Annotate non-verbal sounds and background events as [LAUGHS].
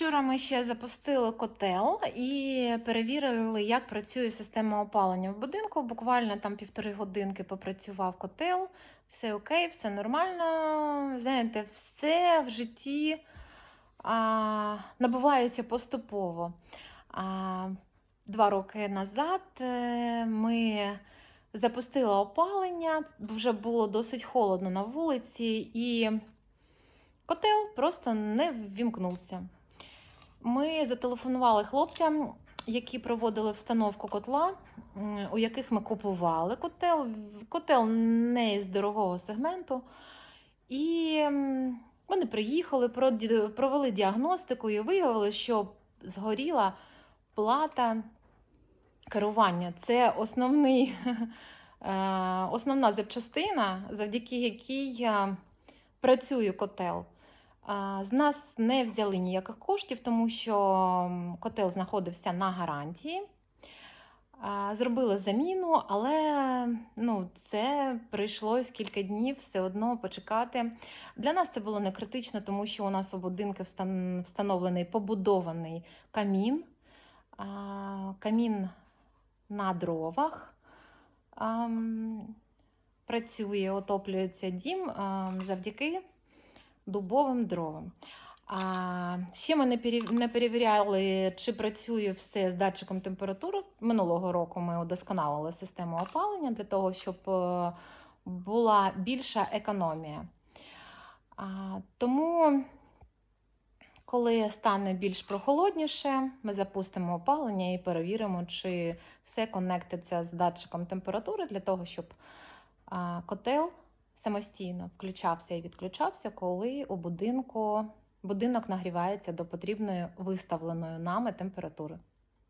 Вчора ми ще запустили котел і перевірили, як працює система опалення в будинку. Буквально там півтори годинки попрацював котел, все окей, все нормально. Знаєте, все в житті а, набувається поступово. А, два роки назад е, ми запустили опалення, вже було досить холодно на вулиці, і котел просто не ввімкнувся. Ми зателефонували хлопцям, які проводили встановку котла, у яких ми купували котел. Котел не з дорогого сегменту. І вони приїхали, провели діагностику і виявили, що згоріла плата керування. Це основний, [LAUGHS] е, основна запчастина, завдяки якій е, працює котел. З нас не взяли ніяких коштів, тому що котел знаходився на гарантії. Зробили заміну, але ну, це прийшлось кілька днів все одно почекати. Для нас це було не критично, тому що у нас у будинку встановлений побудований камін. Камін на дровах. Працює, отоплюється дім завдяки дубовим дровам. А ще ми не перевіряли, чи працює все з датчиком температури. Минулого року ми удосконалили систему опалення для того, щоб е, була більша економія. А, Тому, коли стане більш прохолодніше, ми запустимо опалення і перевіримо, чи все конектиться з датчиком температури для того, щоб а, котел самостійно включався і відключався, коли у будинку будинок нагрівається до потрібної виставленої нами температури.